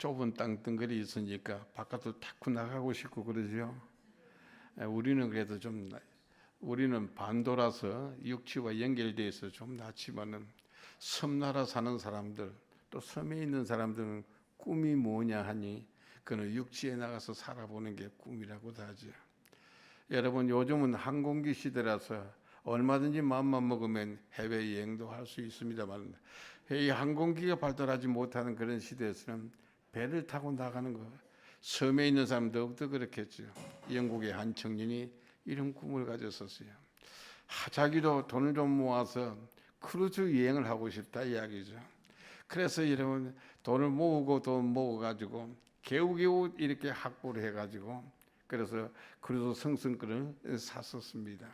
좁은 땅 덩거리 있으니까 바깥으로 탁구 나가고 싶고 그러죠. 에, 우리는 그래도 좀 나- 우리는 반도라서 육지와 연결돼 있어 좀 낫지만은 섬나라 사는 사람들 또 섬에 있는 사람들은 꿈이 뭐냐 하니 그는 육지에 나가서 살아보는 게 꿈이라고도 하죠. 여러분 요즘은 항공기 시대라서 얼마든지 마음만 먹으면 해외 여행도 할 수 있습니다만 이 항공기가 발달하지 못하는 그런 시대에서는 배를 타고 나가는 거 섬에 있는 사람들부터 그렇겠죠. 영국의 한 청년이 이런 꿈을 가졌었어요. 하, 자기도 돈을 좀 모아서 크루즈 여행을 하고 싶다 이야기죠. 그래서 여러분 돈을 모으고 돈 모아가지고 겨우겨우 이렇게 확보를 해가지고 그래서 크루즈 승승권을 샀었습니다.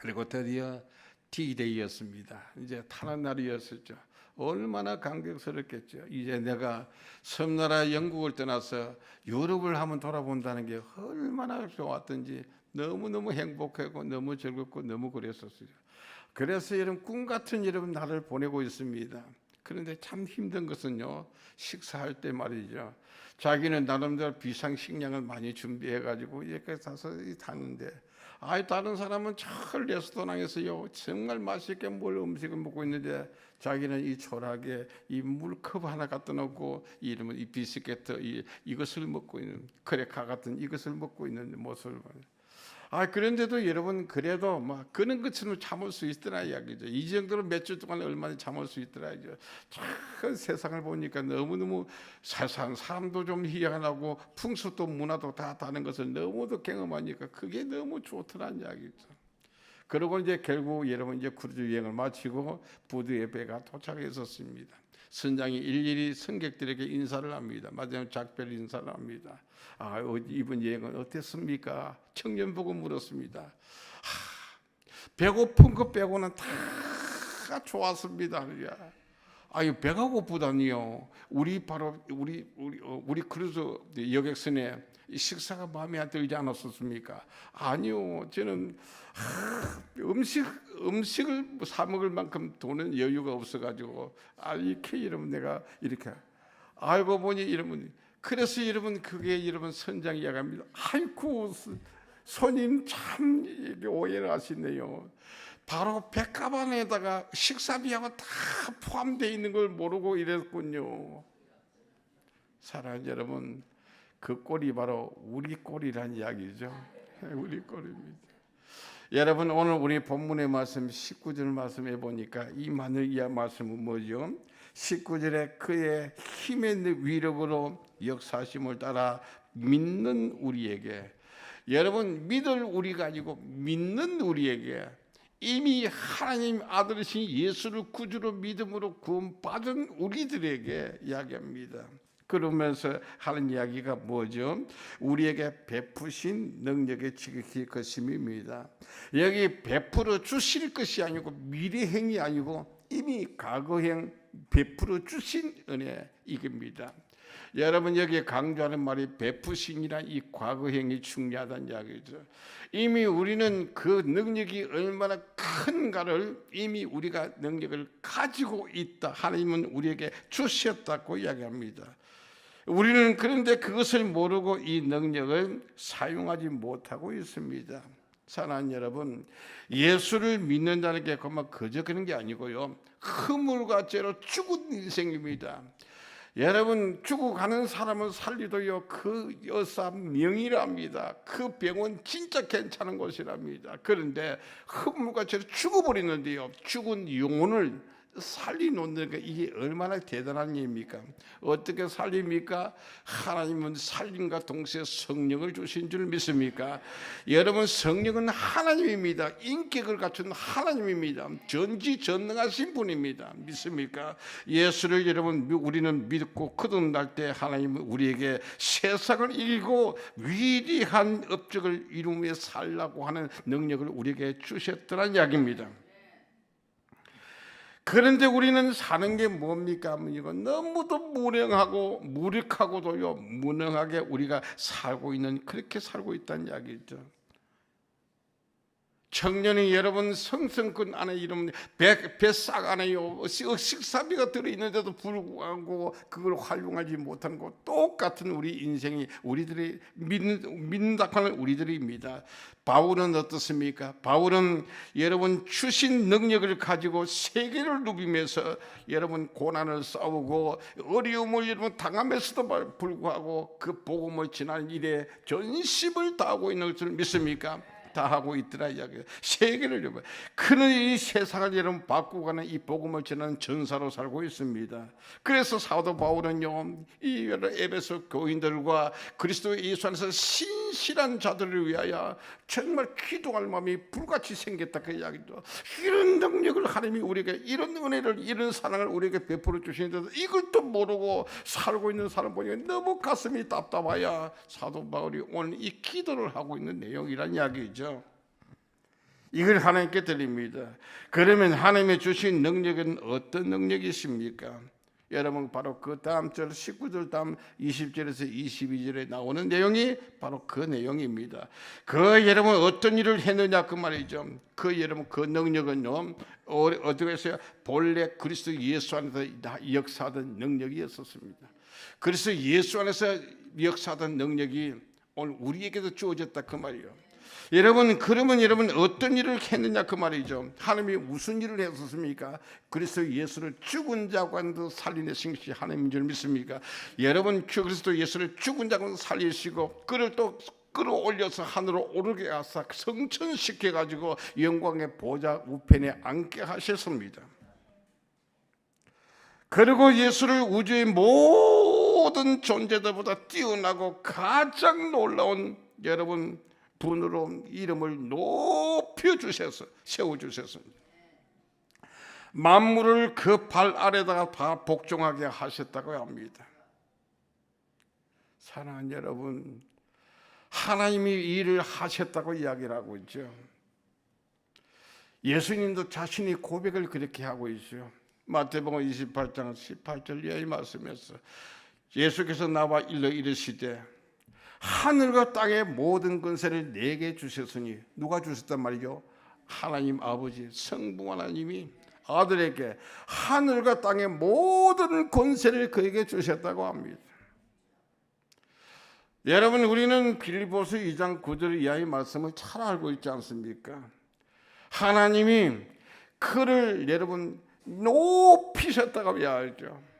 그리고 드디어 D-Day였습니다. 이제 타는 날이었었죠. 얼마나 감격스럽겠죠. 이제 내가 섬나라 영국을 떠나서 유럽을 한번 돌아본다는 게 얼마나 좋았던지 너무너무 행복하고 너무 즐겁고 너무 그랬었어요. 그래서 여러분 꿈 같은 여러분 날을 보내고 있습니다. 그런데 참 힘든 것은요 식사할 때 말이죠. 자기는 나름대로 비상식량을 많이 준비해 가지고 여기까지 가서 타는데 아이 다른 사람은 저 레스토랑에서요 정말 맛있게 뭘 음식을 먹고 있는데 자기는 이 초락에 이 물컵 하나 갖다 놓고 이름은 이 비스켓 이 이것을 먹고 있는 크레카 같은 이것을 먹고 있는 모습을. 아 그런데도 여러분 그래도 막 그런 것처럼 참을 수 있더라 이야기죠. 이 정도로 몇 주 동안 얼마나 참을 수 있더라 이죠. 참 세상을 보니까 너무 너무 세상 사람도 좀 희한하고 풍수도 문화도 다 다른 것을 너무도 경험하니까 그게 너무 좋더란 이야기죠. 그리고 이제 결국 여러분 이제 크루즈 여행을 마치고 부두의 배가 도착했었습니다. 선장이 일일이 승객들에게 인사를 합니다. 마지막 작별 인사를 합니다. 아, 어, 이번 여행은 어땠습니까? 청년 보고 물었습니다. 하, 배고픈 것 빼고는 다 좋았습니다. 야. 아유 배가 고프다니요. 우리 바로 우리 우리 어, 우리 크루즈 여객선에 이 식사가 마음에 안 들지 않았었습니까? 아니요. 저는 하, 음식 음식을 사 먹을 만큼 돈은 여유가 없어가지고 아 이렇게 여러분 내가 이렇게 알고 보니 여러분 그래서 여러분 그게 여러분 선장 이야기합니다. 아이고 손님 참 오해를 하시네요. 바로 백가방에다가 식사비하고 다 포함되어 있는 걸 모르고 이랬군요. 사랑하는 여러분, 그 꼴이 바로 우리 꼴이란 이야기죠. 우리 꼴입니다. 여러분 오늘 우리 본문의 말씀 19절 말씀해 보니까 이 마늘 이하 말씀은 뭐죠? 19절에 그의 힘의 위력으로 역사심을 따라 믿는 우리에게 여러분 믿을 우리가 아니고 믿는 우리에게 이미 하나님 아들이신 예수를 구주로 믿음으로 구원받은 우리들에게 이야기합니다. 그러면서 하는 이야기가 뭐죠? 우리에게 베푸신 능력의 지극히 것임입니다. 여기 베풀어 주실 것이 아니고 미래행이 아니고 이미 과거행 베풀어 주신 은혜 이겁니다. 여러분 여기 강조하는 말이 베푸신이란 이 과거행이 중요하다는 이야기죠. 이미 우리는 그 능력이 얼마나 큰가를 이미 우리가 능력을 가지고 있다. 하나님은 우리에게 주셨다고 이야기합니다. 우리는 그런데 그것을 모르고 이 능력을 사용하지 못하고 있습니다. 사랑하는 여러분, 예수를 믿는다는 게 그만 그저 그런 게 아니고요. 허물과 죄로 죽은 인생입니다. 여러분 죽어가는 사람을 살리도요 그 여사 명이랍니다. 그 병은 진짜 괜찮은 것이랍니다. 그런데 흠물과 죄로 죽어버리는데요. 죽은 영혼을 살리놓는 게 이게 얼마나 대단한 일입니까? 어떻게 살립니까? 하나님은 살림과 동시에 성령을 주신 줄 믿습니까? 여러분 성령은 하나님입니다. 인격을 갖춘 하나님입니다. 전지전능하신 분입니다. 믿습니까? 예수를 여러분 우리는 믿고 거듭날 때 하나님은 우리에게 세상을 이기고 위대한 업적을 이루며 살라고 하는 능력을 우리에게 주셨더란 이야기입니다. 그런데 우리는 사는 게 뭡니까? 이건 너무도 무능하고 무력하고도요 무능하게 우리가 살고 있는 그렇게 살고 있다는 이야기죠. 청년이 여러분 성성꾼 안에 이름 배, 뱃싹 안에요 식- 식사비가 들어있는데도 불구하고 그걸 활용하지 못하는 것 똑같은 우리 인생이 우리들이 믿는, 믿는다 하는 우리들입니다 바울은 어떻습니까? 바울은 여러분 주신 능력을 가지고 세계를 누비면서 여러분 고난을 싸우고 어려움을 여러분 당함에서도 불구하고 그 복음을 지난 일에 전심을 다하고 있는 것을 믿습니까? 다 하고 있더라 이야기예요. 세계를 여러분 그는 이 세상을 여러분 바꾸고 가는 이 복음을 전하는 전사로 살고 있습니다. 그래서 사도 바울은요 이 에베소 교인들과 그리스도 예수 안에서 신실한 자들을 위하여 정말 기도할 마음이 불같이 생겼다 그 이야기도 이런 능력을 하나님이 우리에게 이런 은혜를 이런 사랑을 우리에게 베풀어 주시는데도 또 모르고 살고 있는 사람 보니까 너무 가슴이 답답하야 사도 바울이 오늘 이 기도를 하고 있는 내용이란 이야기죠. 이걸 하나님께 드립니다. 그러면 하나님의 주신 능력은 어떤 능력이십니까? 여러분 바로 그 다음 절 19절 다음 20절에서 22절에 나오는 내용이 바로 그 내용입니다. 그 여러분 어떤 일을 했느냐 그 말이죠. 그 여러분 그 능력은요 어- 어떻게 했어요? 본래 그리스도 예수 안에서 역사하던 능력이었었습니다. 그래서 예수 안에서 역사하던 능력이 오늘 우리에게도 주어졌다 그 말이에요. 여러분 그러면 여러분 어떤 일을 했느냐 그 말이죠. 하나님이 무슨 일을 했었습니까? 그리스도 예수를 죽은 자 가운데 살리내신 것이 하나님인 줄 믿습니까? 여러분 주 그리스도 예수를 죽은 자 가운데 살리시고 그를 또 끌어올려서 하늘로 오르게 하사 성천시켜 가지고 영광의 보좌 우편에 앉게 하셨습니다. 그리고 예수를 우주의 모든 존재들보다 뛰어나고 가장 놀라운 여러분 분으로 이름을 높여 주셔서 세워 주셨습니다. 만물을 그 발 아래다가 다 복종하게 하셨다고 합니다. 사랑하는 여러분, 하나님이 이 일을 하셨다고 이야기를 하고 있죠. 예수님도 자신이 고백을 그렇게 하고 있어요. 마태복음 28장 18절 이하의 말씀에서 예수께서 나와 일러 이르시되 하늘과 땅의 모든 권세를 내게 주셨으니 누가 주셨단 말이죠? 하나님 아버지 성부 하나님이 아들에게 하늘과 땅의 모든 권세를 그에게 주셨다고 합니다. 여러분 우리는 빌리보스 2장 9절 이하의 말씀을 잘 알고 있지 않습니까? 하나님이 그를 여러분 높이셨다고 이야기하죠.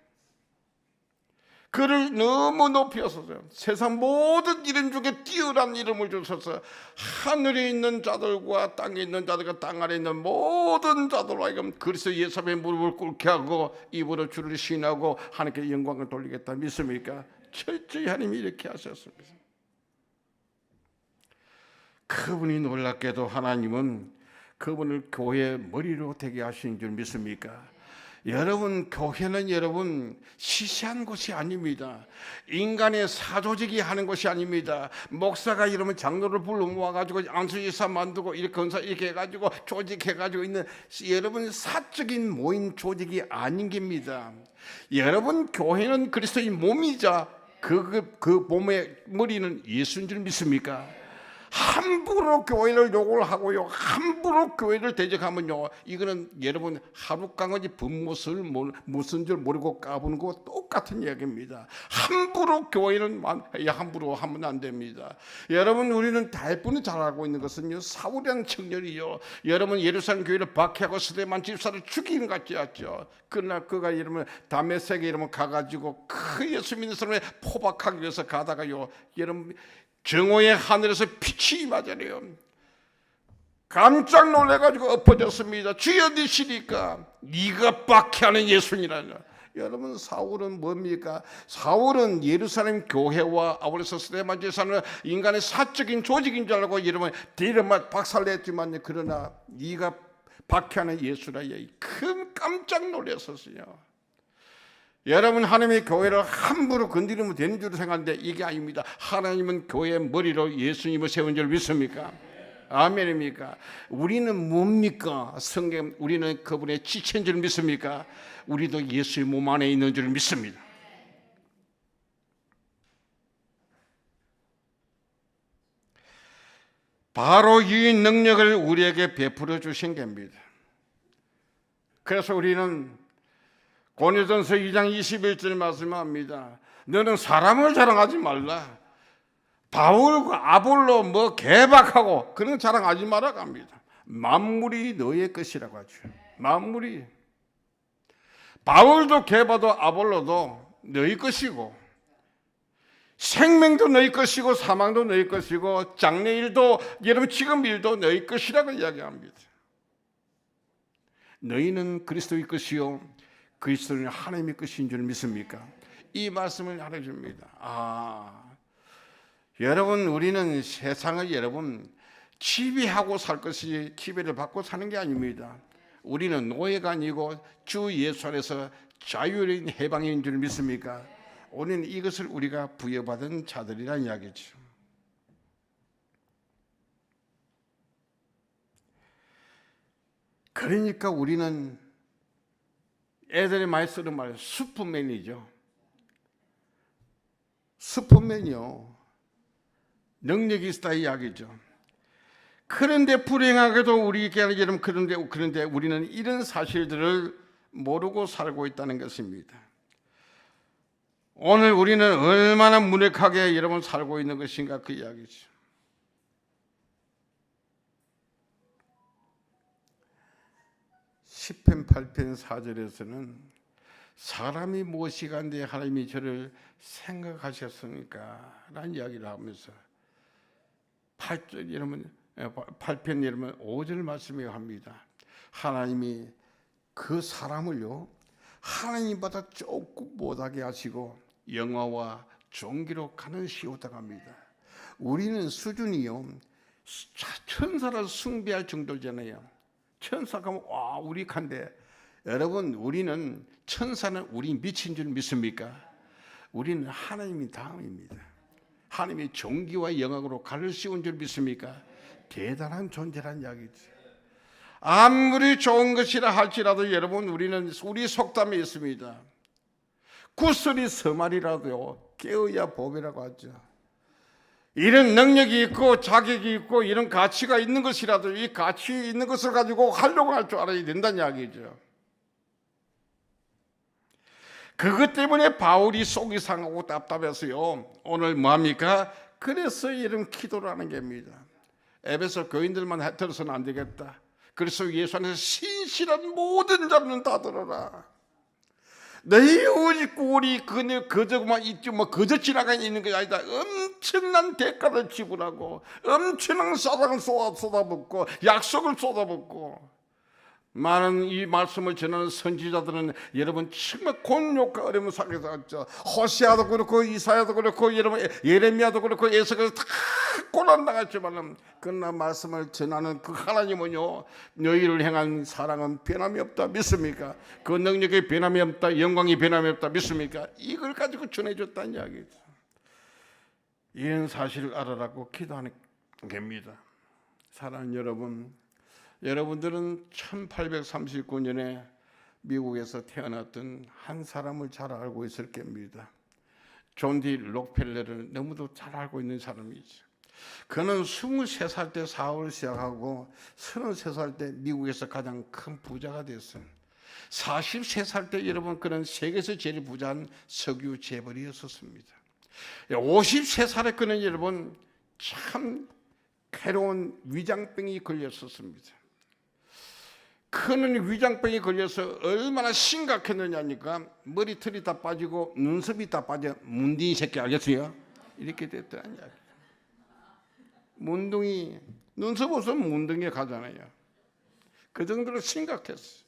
그를 너무 높여서요. 세상 모든 이름 중에 뛰어난 이름을 주셔서 하늘에 있는 자들과 땅에 있는 자들과 땅 아래 있는 모든 자들로 하여금 그리스도 예수의 무릎을 꿇게 하고 입으로 주를 신하고 하나님께 영광을 돌리겠다 믿습니까? 철저히 하나님이 이렇게 하셨습니다. 그분이 놀랍게도 하나님은 그분을 교회의 머리로 되게 하신 줄 믿습니까? 여러분 교회는 여러분 시시한 곳이 아닙니다. 인간의 사조직이 하는 것이 아닙니다. 목사가 이러면 장로를 불러 모아가지고 안수지사 만들고 이렇게 건사 이렇게 해가지고 조직해가지고 있는 여러분 사적인 모임 조직이 아닌 겁니다. 여러분 교회는 그리스도의 몸이자 그, 그, 그 몸의 머리는 예수인 줄 믿습니까? 함부로 교회를 욕을 하고요. 함부로 교회를 대적하면요. 이거는 여러분 하룻강아지 분무을 무슨 줄 모르고 까부는 거 똑같은 이야기입니다. 함부로 교회는 함부로 하면 안 됩니다. 여러분 우리는 대부분 잘 알고 있는 것은요. 사울이라는 청년이요. 여러분 예루살렘 교회를 박해하고 스데만 집사를 죽이는 같지 않죠. 그러나 그가 여러분 다메섹에 여러분 가가지고 그 예수 믿는 사람을 포박하기 위해서 가다가요. 여러분 정오의 하늘에서 빛이 맞아요. 깜짝 놀래가지고 엎어졌습니다. 주여 니시니까 네가 박해하는 예수니라냐. 여러분 사울은 뭡니까? 사울은 예루살렘 교회와 아울러서 스데만 제사는 인간의 사적인 조직인 줄 알고 여러분 대리만 박살냈지만 그러나 네가 박해하는 예수라 큰 깜짝 놀랐었어요. 여러분 하나님의 교회를 함부로 건드리면 되는 줄 생각하는데 이게 아닙니다. 하나님은 교회의 머리로 예수님을 세운 줄 믿습니까? 아멘입니까? 우리는 뭡니까? 성경 우리는 그분의 지체인 줄 믿습니까? 우리도 예수의 몸 안에 있는 줄 믿습니다. 바로 이 능력을 우리에게 베풀어 주신 겁니다. 그래서 우리는 고린도전서 2장 21절 말씀합니다. 너는 사람을 자랑하지 말라. 바울과 아볼로 뭐 개박하고 그런 자랑하지 마라 갑니다. 만물이 너의 것이라고 하죠. 만물이 바울도 개바도 아볼로도 너희 것이고 생명도 너희 것이고 사망도 너희 것이고 장래 일도 여러분 지금 일도 너희 것이라고 이야기합니다. 너희는 그리스도의 것이요 그리스도는 하나님의 것인 줄 믿습니까? 이 말씀을 알려줍니다. 아, 여러분 우리는 세상을 여러분 지배하고 살 것이 지배를 받고 사는 게 아닙니다. 우리는 노예가 아니고 주 예수 안에서 자유인 해방인 줄 믿습니까? 우리는 이것을 우리가 부여받은 자들이란 이야기죠. 그러니까 우리는 애들이 많이 쓰는 말 슈퍼맨이죠. 슈퍼맨이요. 능력이 있다 이야기죠. 그런데 불행하게도 우리에게 여러분 그런데 그런데 우리는 이런 사실들을 모르고 살고 있다는 것입니다. 오늘 우리는 얼마나 무력하게 여러분 살고 있는 것인가 그 이야기죠. 시편 8편 4절에서는 사람이 무엇이간데 하나님이 저를 생각하셨습니까? 라는 이야기를 하면서 8절 여러분 8편 여러분 5절 말씀에 합니다. 하나님이 그 사람을요 하나님보다 조금 못하게 하시고 영화와 종기로 가는 시오다 합니다. 우리는 수준이요 천사를 숭배할 정도잖아요. 천사가 와 우리 간데 여러분 우리는 천사는 우리 미친 줄 믿습니까? 우리는 하나님이 다음입니다. 하나님이 종기와 영광으로 가를 씌운 줄 믿습니까? 대단한 존재란 이야기죠. 아무리 좋은 것이라 할지라도 여러분 우리는 우리 속담에 있습니다. 구슬이 서말이라도 깨어야 법이라고 하죠. 이런 능력이 있고 자격이 있고 이런 가치가 있는 것이라도 이 가치 있는 것을 가지고 하려고 할 줄 알아야 된다는 이야기죠. 그것 때문에 바울이 속이 상하고 답답해서요. 오늘 뭐합니까? 그래서 이런 기도를 하는 겁니다. 에베소 교인들만 들어서는 안 되겠다. 그래서 예수 안에서 신실한 모든 자는 다 들어라. 오직 우리 그네 그저만 있지 뭐 그저 지나가 있는 게 아니다. 엄청난 대가를 지불하고 엄청난 사랑을 쏟아 쏟아붓고 약속을 쏟아붓고 많은 이 말씀을 전하는 선지자들은 여러분 정말 곤욕과 어려움을 살았죠. 호시아도 그렇고 이사야도 그렇고 여러분 예레미야도 그렇고 예수가 다 고난 당했지만은 그러나 말씀을 전하는 그 하나님은요 너희를 향한 사랑은 변함이 없다 믿습니까? 그 능력이 변함이 없다 영광이 변함이 없다 믿습니까? 이걸 가지고 전해줬다는 이야기죠. 이런 사실을 알아라고 기도하는 겁니다. 사랑하는 여러분. 여러분들은 1839년에 미국에서 태어났던 한 사람을 잘 알고 있을 겁니다. 존디 록펠러를 너무도 잘 알고 있는 사람이죠. 그는 23살 때 사업을 시작하고 33살 때 미국에서 가장 큰 부자가 됐어요. 43살 때 여러분 그는 세계에서 제일 부자한 석유 재벌이었었습니다. 53살에 그는 여러분 참 괴로운 위장병이 걸렸었습니다. 그는 위장병이 걸려서 얼마나 심각했느냐니까 머리털이 다 빠지고 눈썹이 다 빠져 문딩이 새끼 알겠어요? 이렇게 이야기. 문둥이 눈썹 없으면 문둥이에 가잖아요. 그 정도로 심각했어.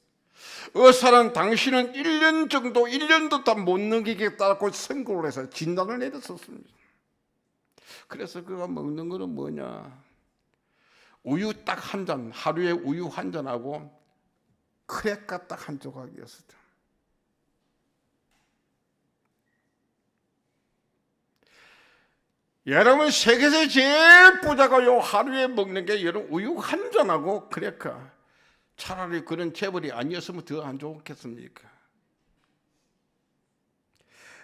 의사는 당신은 1년 정도 1년도 다 못 넘기겠다고 선고를 해서 진단을 내렸었습니다. 그래서 그가 먹는 거는 뭐냐? 우유 딱 한 잔, 하루에 우유 한 잔하고 크랙가 딱한 조각이었어요. 여러분 세계에서 제일 부자가 요 하루에 먹는 게 여러분 우유 한 잔하고 크래커. 차라리 그런 재벌이 아니었으면 더 안 좋겠습니까?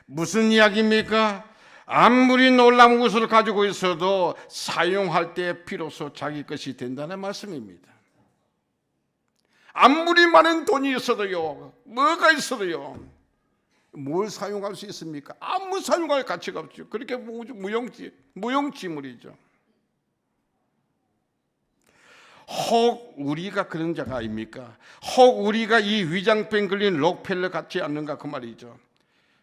무슨 이야기입니까? 아무리 놀라운 것을 가지고 있어도 사용할 때 비로소 자기 것이 된다는 말씀입니다. 아무리 많은 돈이 있어도요, 뭐가 있어도요, 뭘 사용할 수 있습니까? 아무 사용할 가치가 없죠. 그렇게 무- 무용지, 무용지물이죠. 혹 우리가 그런 자가 아닙니까? 혹 우리가 이 위장병 걸린 록펠러 같지 않는가 그 말이죠.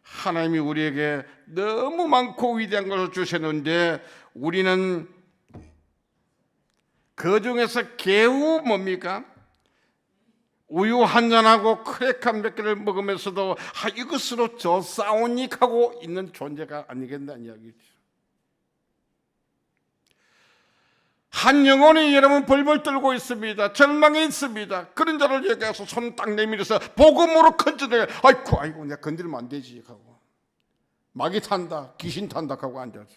하나님이 우리에게 너무 많고 위대한 것을 주셨는데 우리는 그 중에서 개우 뭡니까? 우유 한 잔하고 크랙 한 몇 개를 먹으면서도 아, 이것으로 저 싸우닉 하고 있는 존재가 아니겠다는 이야기죠. 한 영혼이 여러분 벌벌 떨고 있습니다. 절망에 있습니다. 그런 자를 얘기해서 손 딱 내밀어서 복음으로 건져내. 아이고 아이고 내가 건드리면 안 되지 하고 마귀 탄다 귀신 탄다 하고 앉아서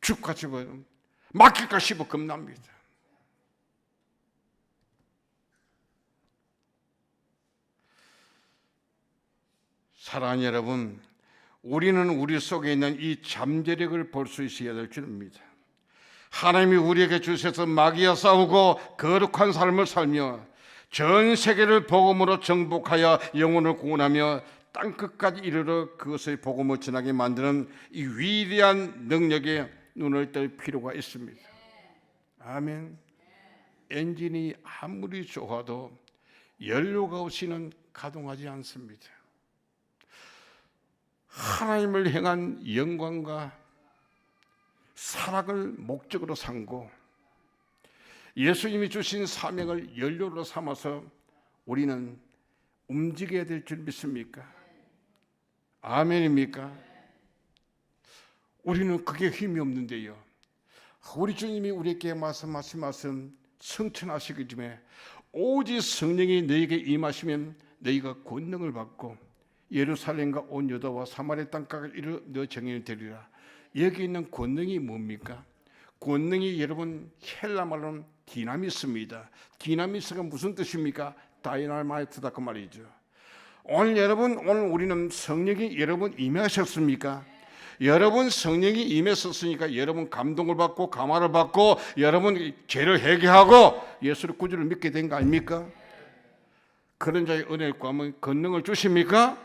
죽가 싶어 맡길까 싶어 겁납니다. 사랑하는 여러분, 우리는 우리 속에 있는 이 잠재력을 볼 수 있어야 될 줄입니다. 하나님이 우리에게 주셔서 마귀와 싸우고 거룩한 삶을 살며 전 세계를 복음으로 정복하여 영혼을 구원하며 땅 끝까지 이르러 그것의 복음을 전하게 만드는 이 위대한 능력에 눈을 뜰 필요가 있습니다. 아멘. 엔진이 아무리 좋아도 연료가 없이는 가동하지 않습니다. 하나님을 향한 영광과 사랑을 목적으로 삼고 예수님이 주신 사명을 연료로 삼아서 우리는 움직여야 될 줄 믿습니까? 아멘입니까? 우리는 그게 힘이 없는데요. 우리 주님이 우리에게 말씀하신 말씀 성천하시기 전에 오직 성령이 너에게 임하시면 너희가 권능을 받고 예루살렘과 온 유다와 사마리아 땅까지 이르 너 정인이 되리라. 여기 있는 권능이 뭡니까? 권능이 여러분 헬라 말로는 디나미스입니다. 디나미스가 무슨 뜻입니까? 다이나마이트다 그 말이죠. 오늘 여러분 오늘 우리는 성령이 여러분 임하셨습니까? 여러분 성령이 임했었으니까 여러분 감동을 받고 감화를 받고 여러분 죄를 회개하고 예수를 구주를 믿게 된 거 아닙니까? 그런 자의 은혜를 구하면 권능을 주십니까?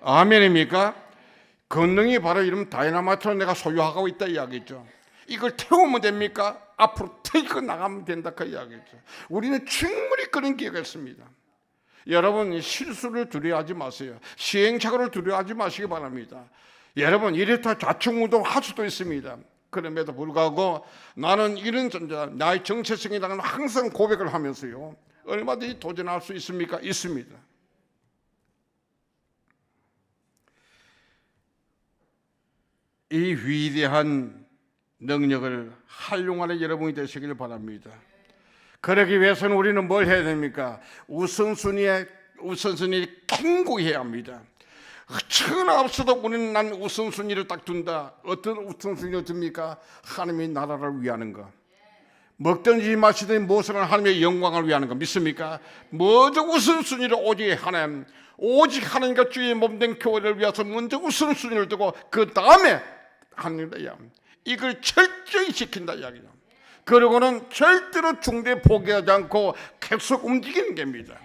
아멘입니까? 권능이 바로 이런 다이나마이트로 내가 소유하고 있다 이야기죠. 이걸 태우면 됩니까? 앞으로 터지고 나가면 된다 그 이야기죠. 우리는 충분히 그런 기회가 있습니다. 여러분 실수를 두려워하지 마세요. 시행착오를 두려워하지 마시기 바랍니다. 여러분 이렇다 좌충우동 할 수도 있습니다. 그럼에도 불구하고 나는 이런 존재, 나의 정체성에 대한 항상 고백을 하면서요. 얼마든지 도전할 수 있습니까? 있습니다. 이 위대한 능력을 활용하는 여러분이 되시길 바랍니다. 그러기 위해서는 우리는 뭘 해야 됩니까? 우선순위에 우선순위를 갱고해야 합니다. 천하 없어도 우리는 난 우선순위를 딱 둔다. 어떤 우선순위를 둡니까? 하나님의 나라를 위하는 것. 먹든지 마시든지 무엇을 하나님의 영광을 위하는 것 믿습니까? 모두 우선순위를 오직 하나님, 오직 하나님과 주의 몸된 교회를 위해서 먼저 우선순위를 두고 그 다음에 위하 이걸 철저히 지킨다 이야기죠. 그리고는 절대로 중대 포기하지 않고 계속 움직이는 겁니다.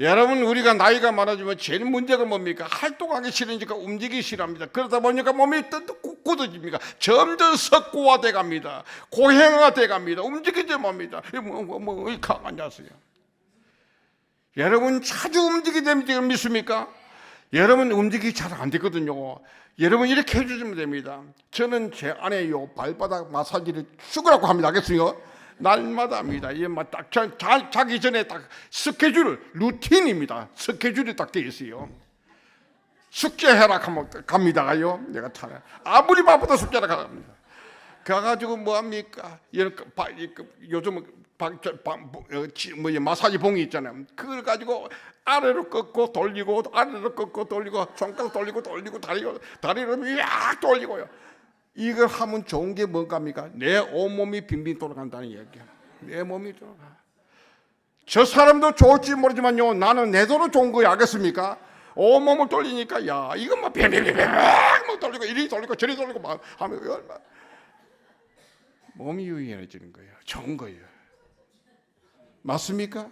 여러분 우리가 나이가 많아지면 제일 문제가 뭡니까? 활동하기 싫으니까 움직이기 싫어합니다. 그러다 보니까 몸이 뜯고 굳어집니까? 점점 석고화돼 갑니다. 고행화돼 갑니다. 움직이지 맙니다. 뭐, 뭐, 뭐, 이 강하냐서요. 여러분 자주 움직이게 됩니까? 믿습니까? 여러분 움직이기 잘안 되거든요. 여러분 이렇게 해주시면 됩니다. 저는 제 아내요 발바닥 마사지를 죽으라고 합니다. 알겠어요? 날마다 합니다. 이딱 자기 전에 딱 스케줄 루틴입니다. 스케줄이 딱 돼 있어요. 숙제해라 하면 갑니다요. 내가 타라. 아무리 바빠도 숙제하라 갑니다. 가가지고 뭐 합니까? 요즘 뭐 마사지 봉이 있잖아요. 그걸 가지고 아래로 꺾고 돌리고 아래로 꺾고 돌리고 손가락 돌리고 돌리고 다리 다리를 약 돌리고요. 이걸 하면 좋은 게 뭔가입니까? 내 온몸이 빙빙 돌아간다는 얘기야. 내 몸이 돌아가. 저 사람도 좋을지 모르지만요. 나는 내 돈은 좋은 거야. 알겠습니까? 온몸을 돌리니까 야 이건 막 뱅뱅뱅뱅 막 돌리고 이리 돌리고 저리 돌리고 막 하면 얼마 몸이 유연해지는 거예요. 좋은 거예요. 맞습니까?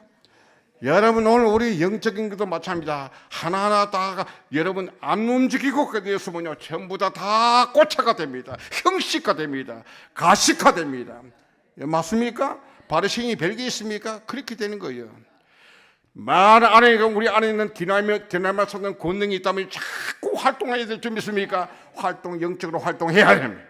여러분 오늘 우리 영적인 것도 마찬가지입니다. 하나하나 다 여러분 안 움직이고 그 되었으면요 전부 다다 고차가 됩니다. 형식화 됩니다. 가식화 됩니다. 예, 맞습니까? 바르싱이 별게 있습니까? 그렇게 되는 거예요. 말 안에 우리 안에 있는 디나미 디나마스는 권능이 있다면 자꾸 활동해야 될줄 믿습니까? 활동 영적으로 활동해야 됩니다.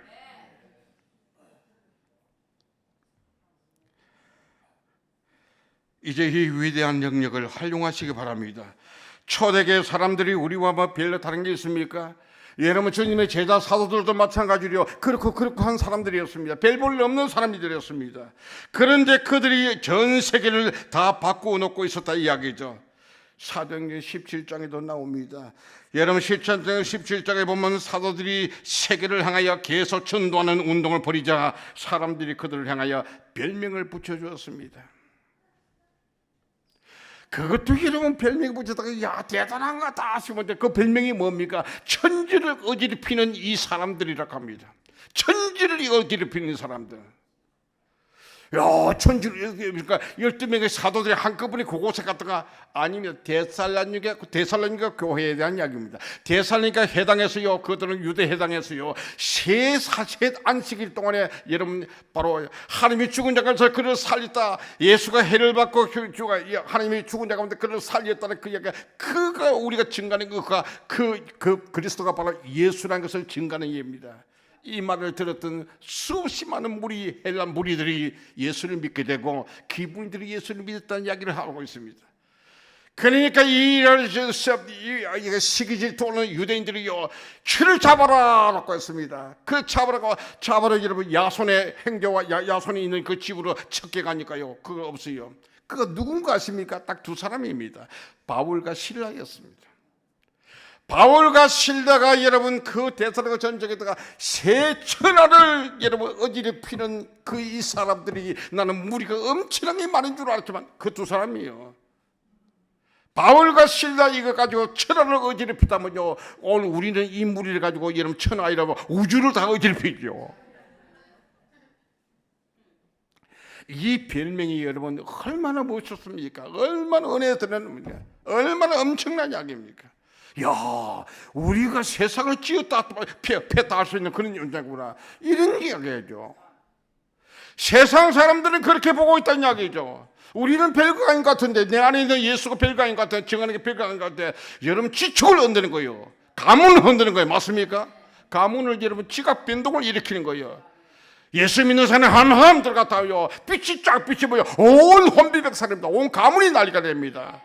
이제 이 위대한 영역을 활용하시기 바랍니다. 초대계 사람들이 우리와 뭐 별로 다른 게 있습니까? 여러분 주님의 제자 사도들도 마찬가지로 그렇고 그렇고 한 사람들이었습니다. 별볼 없는 사람들이었습니다. 그런데 그들이 전 세계를 다 바꾸어 놓고 있었다 이야기죠. 사도행전 17장에도 나옵니다. 여러분 17장 17장에 보면 사도들이 세계를 향하여 계속 전도하는 운동을 벌이자 사람들이 그들을 향하여 별명을 붙여 주었습니다. 그것도 여러분 별명 붙였다가 야 대단한 거다 하시면 그 별명이 뭡니까? 천지를 어지럽히는 이 사람들이라고 합니다. 천지를 어지럽히는 사람들. 야 천지를 그러니까 열두 명의 사도들이 한꺼번에 그곳에 갔다가 아니면 데살로니가 데살로니가 교회에 대한 이야기입니다. 데살로니가 해당해서요. 그들은 유대 해당해서요. 세 사셋 안식일 동안에 여러분 바로 하나님이 죽은 자 가운데 그를 살렸다. 예수가 해를 받고 그 주가 하나님이 죽은 자 가운데 그를 살렸다는 그 이야기가 그가 우리가 증가하는 그가 그, 그 그리스도가 바로 예수라는 것을 증가하는 예입니다. 이 말을 들었던 수없이 많은 무리 헬라 무리들이 예수를 믿게 되고 기분들이 예수를 믿었다는 이야기를 하고 있습니다. 그러니까 이런 시기질 도는 유대인들이요 그를 잡아라라고 했습니다. 그 잡아라고 잡아라 여러분 야손의 행교와 야, 야손이 있는 그 집으로 척게 가니까요 그거 없어요. 그거 누군가 아십니까? 딱 두 사람입니다. 바울과 신라였습니다. 바울과 실다가 여러분 그 대사로가 전쟁에다가 세 천하를 여러분 어지럽히는 그 이 사람들이 나는 무리가 엄청나게 많은 줄 알았지만 그 두 사람이요. 바울과 실다 이거 가지고 천하를 어지럽히다면요 오늘 우리는 이 무리를 가지고 여러분 천하이라고 우주를 다 어지럽히죠. 이 별명이 여러분 얼마나 멋있습니까? 얼마나 은혜 드는 얼마나 엄청난 약입니까? 야, 우리가 세상을 찌었다 폈다 할 수 있는 그런 존재구나. 이런 이야기죠. 세상 사람들은 그렇게 보고 있다는 이야기죠. 우리는 별거 아닌 것 같은데 내 안에 있는 예수가 별거 아닌 것 같아. 정하는 게 별거 아닌 것 같아. 여러분 지축을 흔드는 거예요. 가문을 흔드는 거예요. 맞습니까? 가문을 여러분 지각 변동을 일으키는 거예요. 예수 믿는 산에 한함 들어갔다요. 빛이 쫙 빛이 보여. 온 혼비백산입니다. 온 가문이 난리가 됩니다.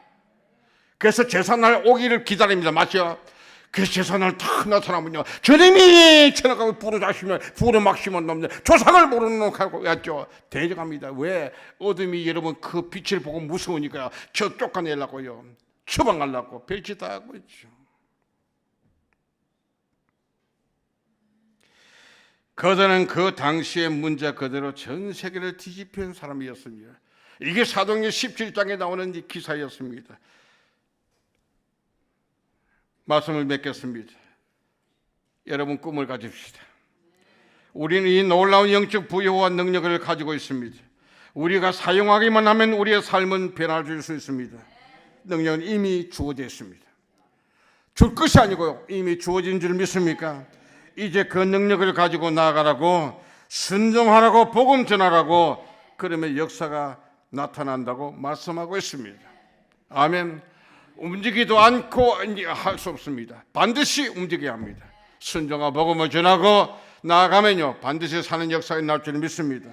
그래서 제사날 오기를 기다립니다. 맞죠? 그 제사날 탁 나타나면요. 주님이 지나가고 부르자시면 부르막시면 넘는 조상을 모르는 놈하고 였죠. 대적합니다. 왜? 어둠이 여러분 그 빛을 보고 무서우니까 저 쫓아내려고요. 추방하려고 별짓 다 하고 있죠. 그들은 그 당시의 문제 그대로 전 세계를 뒤집힌 사람이었습니다. 이게 사도행전 17장에 나오는 기사였습니다. 말씀을 맺겠습니다. 여러분 꿈을 가집시다. 우리는 이 놀라운 영적 부여와 능력을 가지고 있습니다. 우리가 사용하기만 하면 우리의 삶은 변화줄 수 있습니다. 능력은 이미 주어져 있습니다. 줄 것이 아니고요. 이미 주어진 줄 믿습니까? 이제 그 능력을 가지고 나아가라고 순종하라고 복음 전하라고 그러면 역사가 나타난다고 말씀하고 있습니다. 아멘. 움직이도 않고 할 수 없습니다. 반드시 움직여야 합니다. 순종하 복음을 전하고 나아가면요 반드시 사는 역사가 날줄 믿습니다.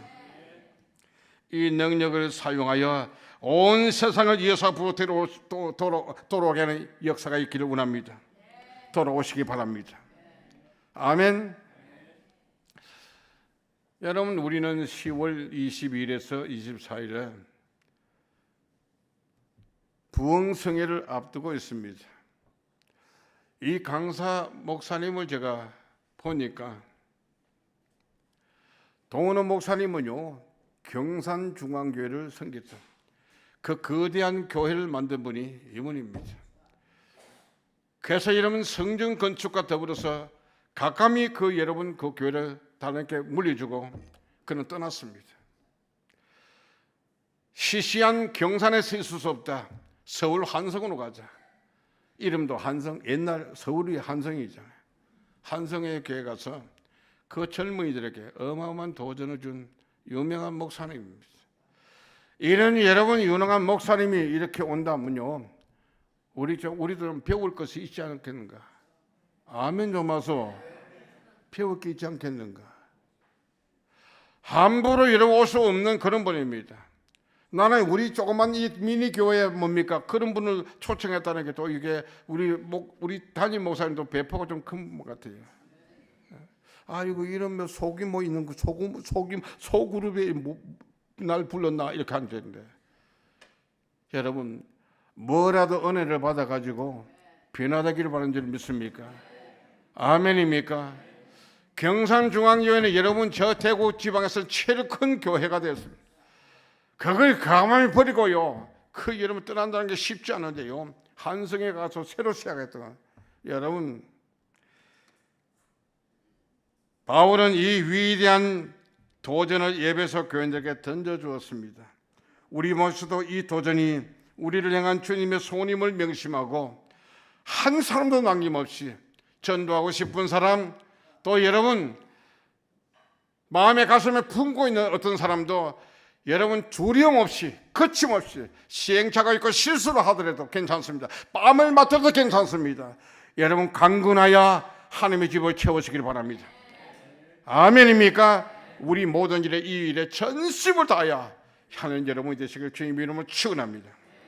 이 능력을 사용하여 온 세상을 이어서 부로 돌아오게 하는 역사가 있기를 원합니다. 돌아오시기 바랍니다. 아멘. 여러분 우리는 10월 22일에서 24일에 부흥성회를 앞두고 있습니다. 이 강사 목사님을 제가 보니까 동원호 목사님은요 경산중앙교회를 섬겼던 그 거대한 교회를 만든 분이 이분입니다. 그래서 여러분 성전 건축과 더불어서 가감히 그 여러분 그 교회를 다른게 물려주고 그는 떠났습니다. 시시한 경산에서 있을 수 없다. 서울 한성으로 가자. 이름도 한성, 옛날 서울이 한성이잖아요. 한성의 교회 가서 그 젊은이들에게 어마어마한 도전을 준 유명한 목사님입니다. 이런 여러분 유능한 목사님이 이렇게 온다면요, 우리 좀 우리들은 배울 것이 있지 않겠는가? 아멘 좀 하소. 배울 게 있지 않겠는가? 함부로 여러분 올수 없는 그런 분입니다. 나는 우리 조그만 이 미니 교회 뭡니까 그런 분을 초청했다는 게 또 이게 우리 목 우리 담임 목사님도 배포가 좀 큰 것 같아요. 아이고 이러면 속이 뭐 있는 거 소금 속이 소그룹에 뭐, 날 불렀나 이렇게 하면 되는데 여러분 뭐라도 은혜를 받아 가지고 변화되기를 바라는 줄 믿습니까? 아멘입니까? 경산중앙교회는 여러분 저 대구 지방에서 제일 큰 교회가 되었습니다. 그걸 가만히 버리고요. 그 여러분 떠난다는 게 쉽지 않은데요. 한성에 가서 새로 시작했던 여러분 바울은 이 위대한 도전을 예배소 교인들에게 던져 주었습니다. 우리 모두도 이 도전이 우리를 향한 주님의 손임을 명심하고 한 사람도 남김없이 전도하고 싶은 사람 또 여러분 마음의 가슴에 품고 있는 어떤 사람도 여러분 두려움 없이 거침없이 시행착오 있고 실수를 하더라도 괜찮습니다. 뺨을 맞춰도 괜찮습니다. 여러분 강건하여 하나님의 집을 채우시길 바랍니다. 아멘입니까? 우리 모든 일에 이 일에 전심을 다하여 하는 여러분이 되시길 주님 이름으로 축원합니다.